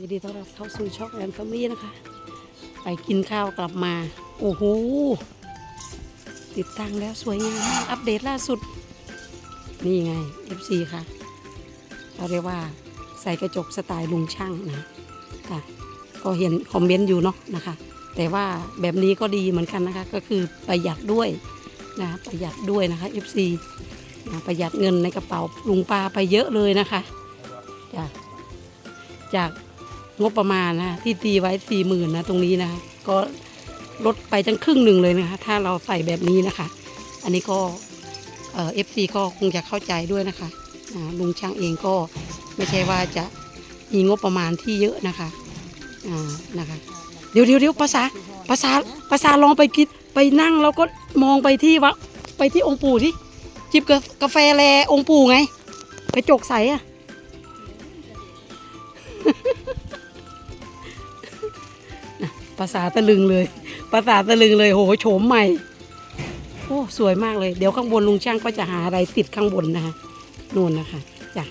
ยินดีต้อนรับเข้าสู่ช่องแอนฟามี่นะคะ ไปกินข้าวกลับมา โอ้โห ติดตั้งแล้วสวยงามมากอัปเดตล่าสุด นี่ไง FC ค่ะเราเรียกว่าใส่กระจกสไตล์ลุงช่างนะค่ะก็เห็นคอมเมนต์อยู่เนาะนะคะ แต่ว่าแบบนี้ก็ดีเหมือนกันนะคะ ก็คือประหยัดด้วยนะประหยัดด้วยนะคะ FC นะประหยัดเงินในกระเป๋าลุงปลาไปเยอะเลยนะคะจ้ะจาก งบประมาณนะที่ตีไว้สี่หมื่นนะตรงนี้นะก็ลดไปตั้งครึ่งหนึ่งเลยนะคะ ถ้าเราใส่แบบนี้นะคะ อันนี้ก็เอ่อฟซีก็คงจะเข้าใจด้วยนะคะลุงช่างเองก็ไม่ใช่ว่าจะมีงบประมาณที่เยอะนะคะอ่านะคะเดี๋ยวเดี๋ยวเดี๋ยวภาษาภาษาภาษาลองไปคิดไปนั่งแล้วก็มองไปที่วะไปที่องค์ปู่ที่จิบกากาแฟแลองค์ปู่ไงกระจกใสอะ ภาษาตะลึงเลย ภาษาตะลึงเลยโหโฉมใหม่ โอ้สวยมากเลย เดี๋ยวข้างบนลุงช่างก็จะหาอะไรติดข้างบนนะคะนู่นนะคะจ้ะ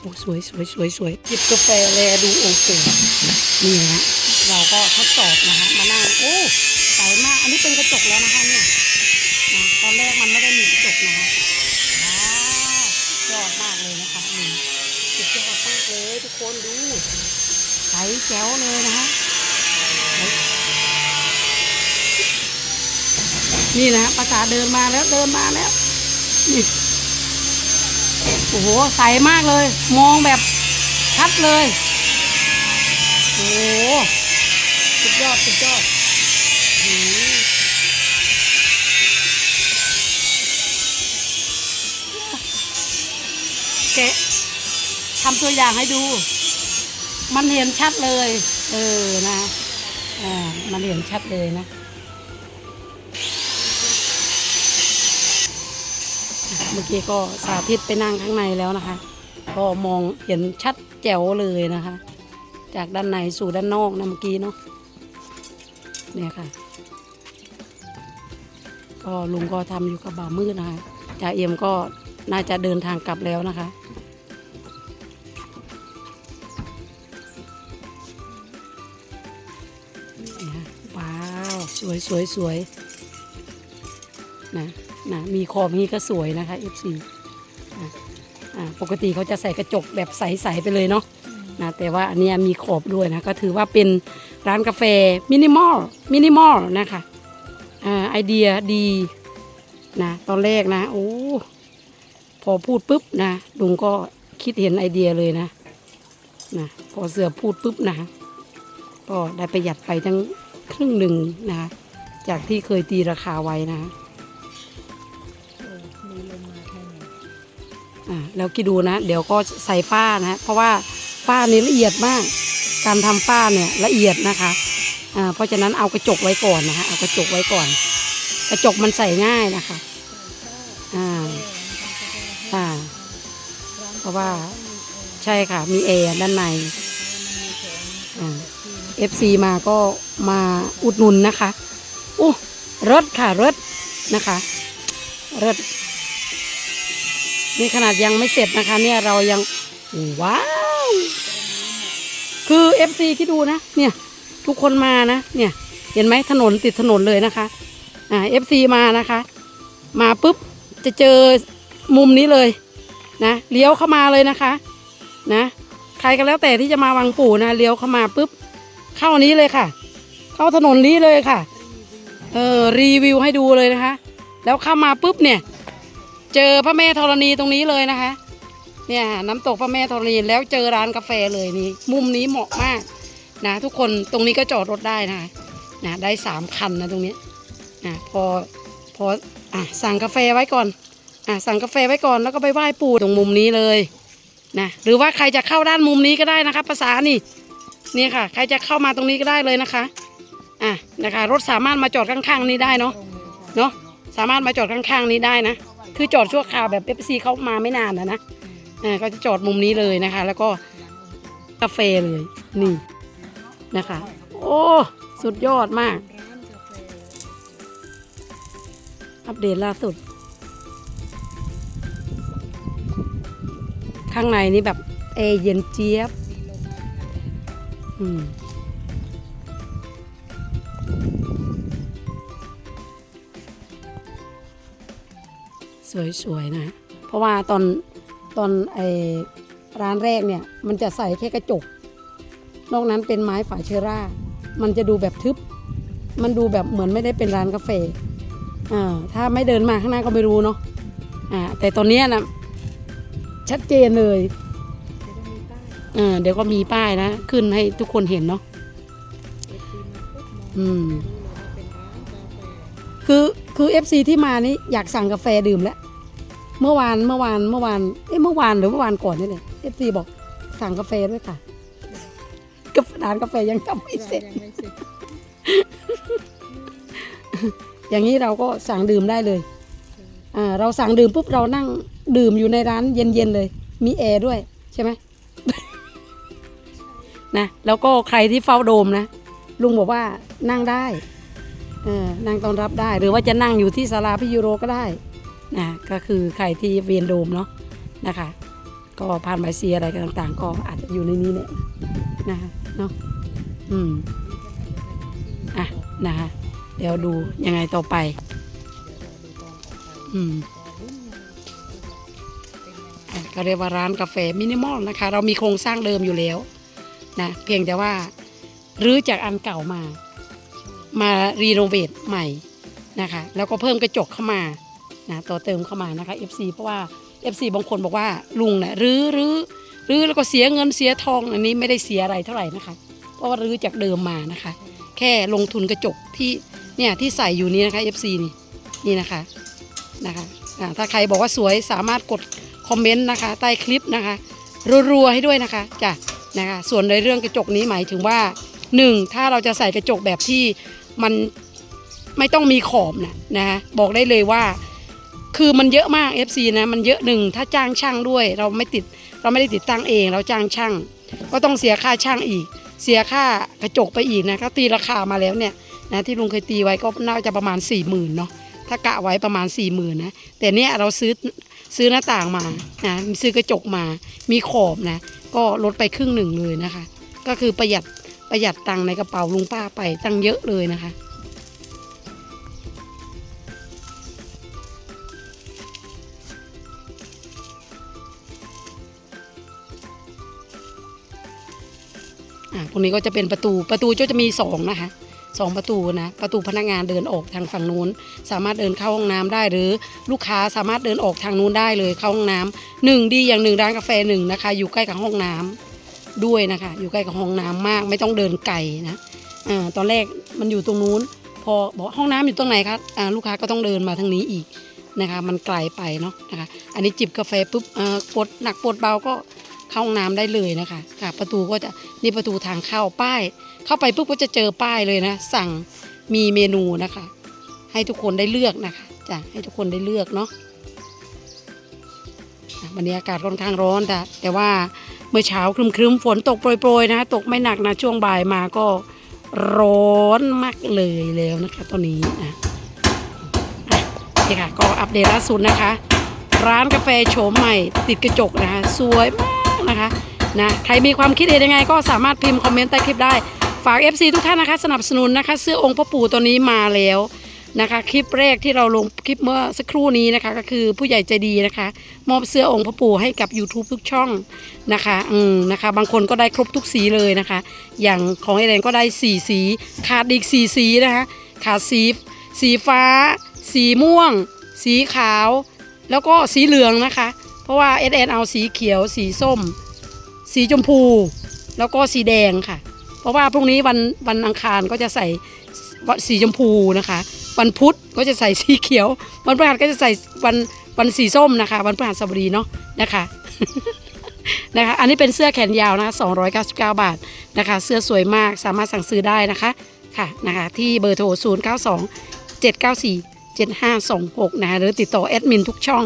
โอ้สวยสวยสวยสวยจิบกาแฟแลดูองค์ปู่นี่นะฮะเราก็ทดสอบนะคะมานั่งโอ้ใสมากอันนี้เป็นกระจกแล้วนะคะเนี่ยตอนแรกมันไม่ได้มีกระจกนะคะยอดมากเลยนะคะนี่สุดยอดมากเลยทุกคนดูใสแจ๋วเลยนะคะ นี่นะภาษาเดินมาแล้วเดินมาแล้วนี่โอ้โหใสมากเลย มองแบบชัดเลยโอ้โหสุดยอดสุดยอดแกะทำตัวอย่างให้ดู มันเห็นชัดเลย เออนะอ่ามันเห็นชัดเลยนะ เมื่อกี้ก็สาธิตไปนั่งข้างในแล้วนะคะ ก็มองเห็นชัดแจ๋วเลยนะคะ จากด้านในสู่ด้านนอกนะเมื่อกี้เนาะเนี่ยค่ะ ก็ลุงก็ทำอยู่กับบ่ามืดนะคะจ่าเอ็มก็น่าจะเดินทางกลับแล้วนะคะนี่ค่ะว้าว สวยสวยสวยนะ นะมีขอบนี้ก็สวยนะคะ FC อะอ่าปกติเขาจะใส่กระจกแบบใสๆไปเลยเนาะนะแต่ว่าอันเนี้ยมีขอบด้วยนะ ก็ถือว่าเป็นร้านกาแฟมินิมอลมินิมอลนะคะอ่าไอเดียดีนะตอนแรกนะโอ้พอพูดปุ๊บนะลุงก็คิดเห็นไอเดียเลยนะนะพอเสือพูดปุ๊บนะก็ได้ประหยัดไปทั้งครึ่งหนึ่งนะคะจากที่เคยตีราคาไว้นะ อ่าแล้วคิดดูนะ เดี๋ยวก็ใส่ฝ้านะ เพราะว่าฝ้านี้ละเอียดมาก การทำฝ้าเนี่ยละเอียดนะคะอ่าเพราะฉะนั้นเอากระจกไว้ก่อนนะคะเอากระจกไว้ก่อน กระจกมันใส่ง่ายนะคะอ่าอ่าเพราะว่าใช่ค่ะมีแอร์ด้านในเอฟซีมาก็มาอุดหนุนนะคะอู้รถค่ะรถนะคะรถ นี่ขนาดยังไม่เสร็จนะคะ เนี่ยเรายังว้าวคือ FC คิดดูนะ เนี่ย ทุกคนมานะ เนี่ย เห็นไหมถนนติดถนนเลยนะคะอ่า FC มานะคะ มาปุ๊บจะเจอมุมนี้เลยนะเลี้ยวเข้ามาเลยนะคะ นะใครก็แล้วแต่ที่จะมาวังปู่นะเลี้ยวเข้ามาปุ๊บเข้านี้เลยค่ะ เข้าถนนนี้เลยค่ะ เออรีวิวให้ดูเลยนะคะ แล้วเข้ามาปุ๊บเนี่ย เจอพระแม่ธรณีตรงนี้เลยนะคะ เนี่ยน้ำตกพระแม่ธรณีแล้วเจอร้านกาแฟเลยนี่มุมนี้เหมาะมากนะทุกคนตรงนี้ก็จอดรถได้นะคะนะได้สามคันนะตรงนี้นะพอพออะสั่งกาแฟไว้ก่อนอะสั่งกาแฟไว้ก่อนแล้วก็ไปไหว้ปู่ตรงมุมนี้เลยนะหรือว่าใครจะเข้าด้านมุมนี้ก็ได้นะคะภาษานี่นี่ค่ะ ใครจะเข้ามาตรงนี้ก็ได้เลยนะคะอะนะคะรถสามารถมาจอดข้างๆนี้ได้เนาะเนาะสามารถมาจอดข้างๆนี้ได้นะ คือจอดชั่วคราวแบบเอฟซีเขามาไม่นานนะนะอ่าก็จะจอดมุมนี้เลยนะคะ แล้วก็กาแฟเลยนี่นะคะ โอ้สุดยอดมากร้านกาแฟอัปเดตล่าสุด ข้างในนี่แบบเอร์เย็นเจี๊ยบมีลมมาอืม สวยๆนะ เพราะว่าตอนตอนไอร้านแรกเนี่ย มันจะใส่แค่กระจก นอกนั้นเป็นไม้ฝาเชอร่า มันจะดูแบบทึบ มันดูแบบเหมือนไม่ได้เป็นร้านกาแฟอ่าถ้าไม่เดินมาข้างหน้าก็ไม่รู้เนาะอ่าแต่ตอนนี้นะชัดเจนเลยอ่าเดี๋ยวก็มีป้ายนะ ขึ้นให้ทุกคนเห็นเนาะอืมคือคือ FC ที่มานี่อยากสั่งกาแฟดื่มแล้ว เมื่อวานเมื่อวานเมื่อวานเอ้ยเมื่อวานหรือเมื่อวานก่อนนี่เลย FC บอกสั่งกาแฟด้วยค่ะกาแฟร้านกาแฟยังทำไม่เสร็จ ยังไม่เสร็จอย่างนี้เราก็สั่งดื่มได้เลยอ่าเราสั่งดื่มปุ๊บเรานั่งดื่มอยู่ในร้านเย็นๆเลย มีแอร์ด้วยใช่ไหมนะแล้วก็ใครที่เฝ้าโดมนะ ลุงบอกว่านั่งได้เออนั่งต้อนรับได้ หรือว่าจะนั่งอยู่ที่ศาลาพิยูโรก็ได้ นะก็คือใครที่เวียนโดมเนาะนะคะ ก็ผ่านใบเซียอะไรต่างๆ ก็อาจจะอยู่ในนี้เนี่ยนะคะเนาะอืมอะนะคะเดี๋ยวดูยังไงต่อไป อืมก็เรียกว่าร้านกาแฟมินิมอลนะคะ เรามีโครงสร้างเดิมอยู่แล้วนะเพียงแต่ว่ารื้อจากอันเก่ามา มารีโนเวทใหม่นะคะ แล้วก็เพิ่มกระจกเข้ามา นะต่อเติมเข้ามานะคะ FC เพราะว่า FC บางคนบอกว่าลุงนะ่ะรื้อรื้อรื้อแล้วก็เสียเงินเสียทองอันนี้ไม่ได้เสียอะไรเท่าไหร่นะคะ เพราะว่ารื้อจากเดิมมานะคะ แค่ลงทุนกระจกที่เนี่ยที่ใส่อยู่นี้นะคะ FC นี่นี่นะคะนะคะถ้าใครบอกว่าสวยสามารถกดคอมเมนต์นะคะ ใต้คลิปนะคะรัวๆให้ด้วยนะคะจ้ะนะคะส่วนในเรื่องกระจกนี้หมายถึงว่าหนึ่งถ้าเราจะใส่กระจกแบบที่มันไม่ต้องมีขอบนะนะะบอกได้เลยว่า คือมันเยอะมาก FC นะมันเยอะหนึ่งถ้าจ้างช่างด้วย เราไม่ติดเราไม่ได้ติดตั้งเอง เราจ้างช่าง ก็ต้องเสียค่าช่างอีก เสียค่ากระจกไปอีกนะเขาตีราคามาแล้วเนี่ยนะที่ลุงเคยตีไว้ก็น่าจะประมาณ4ี่หมื่นเนาะถ้ากะไว้ประมาณ4ี่หมื่นนะแต่เนี้ยเราซื้อซื้อหน้าต่างมานะซื้อกระจกมามีขอบนะ ก็ลดไปครึ่งหนึ่งเลยนะคะ ก็คือประหยัดประหยัดตังในกระเป๋าลุงป้าไปตั้งเยอะเลยนะคะ อ่าพวกนี้ก็จะเป็นประตูประตูจะมีสองนะคะสองประตูนะประตูพนักงานเดินออกทางฝั่งนู้น สามารถเดินเข้าห้องน้ำได้หรือลูกค้าสามารถเดินออกทางนู้นได้เลยเข้าห้องน้ำหนึ่งดีอย่างหนึ่งร้านกาแฟหนึ่งนะคะ อยู่ใกล้กับห้องน้ำด้วยนะคะ อยู่ใกล้กับห้องน้ำมาก ไม่ต้องเดินไกลนะอ่าตอนแรกมันอยู่ตรงนู้น พอบอกห้องน้ำอยู่ตรงไหนคะอ่าลูกค้าก็ต้องเดินมาทางนี้อีกนะคะ มันไกลไปเนาะนะคะ อันนี้จิบกาแฟปุ๊บเอ่อปวดหนักปวดเบาก็ เข้าห้องน้ำได้เลยนะคะค่ะประตูก็จะนี่ประตูทางเข้าป้าย เข้าไปปุ๊บก็จะเจอป้ายเลยนะ สั่งมีเมนูนะคะ ให้ทุกคนได้เลือกนะคะจ้ะให้ทุกคนได้เลือกเนาะวันนี้อากาศค่อนข้างร้อนแต่แต่ว่าเมื่อเช้าครึมๆฝนตกโปรยๆนะ ตกไม่หนักนะช่วงบ่ายมาก็ร้อนมากเลยแล้วนะคะตอนนี้นะอะนี่ค่ะก็อัปเดตล่าสุดนะคะ ร้านกาแฟโฉมใหม่ติดกระจกนะคะ สวยมาก นะคะนะใครมีความคิดเห็นยังไงก็สามารถพิมพ์คอมเมนต์ใต้คลิปได้ ฝาก FC ทุกท่านนะคะสนับสนุนนะคะ เสื้อองค์พ่อปู่ตัวนี้มาแล้วนะคะคลิปแรกที่เราลงคลิปเมื่อสักครู่นี้นะคะ ก็คือผู้ใหญ่ใจดีนะคะ มอบเสื้อองค์พ่อปู่ให้กับ YouTube ทุกช่องนะคะอืมนะคะ บางคนก็ได้ครบทุกสีเลยนะคะ อย่างของเอเลนก็ได้สี่สีขาดอีกสี่สีนะคะขาดสีสีฟ้า สีม่วง สีขาว แล้วก็สีเหลืองนะคะ เพราะว่า s อเอาสีเขียว สีส้ม สีชมพู แล้วก็สีแดงค่ะ เพราะว่าพรุ่งนี้วันวันอังคารก็จะใส่สีชมพูนะคะ วันพุธก็จะใส่สีเขียว วันพฤหัสก็จะใส่วันวันสีส้มนะคะ วันพฤหัสบดีเนาะนะคะนะคะอันนี้เป็นเสื้อแขนยาวนะคะ299 บาทนะคะ เสื้อสวยมากสามารถสั่งซื้อได้นะคะค่ะนะคะที่เบอร์โทร 092 794 7526 นะคะหรือติดต่อแอดมินทุกช่อง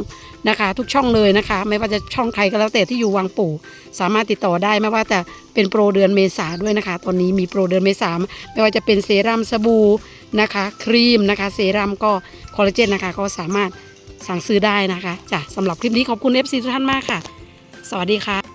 นะคะ ทุกช่องเลยนะคะ ไม่ว่าจะช่องใครก็แล้วแต่ที่อยู่วังปู่ สามารถติดต่อได้ไม่ว่าแต่เป็นโปรเดือนเมษาด้วยนะคะ ตอนนี้มีโปรเดือนเมษาไม่ว่าจะเป็นเซรั่มสบู่นะคะ ครีมนะคะ เซรั่มก็คอลลาเจนนะคะก็สามารถสั่งซื้อได้นะคะจ้ะสำหรับคลิปนี้ขอบคุณ FC ทุกท่านมากค่ะ สวัสดีค่ะ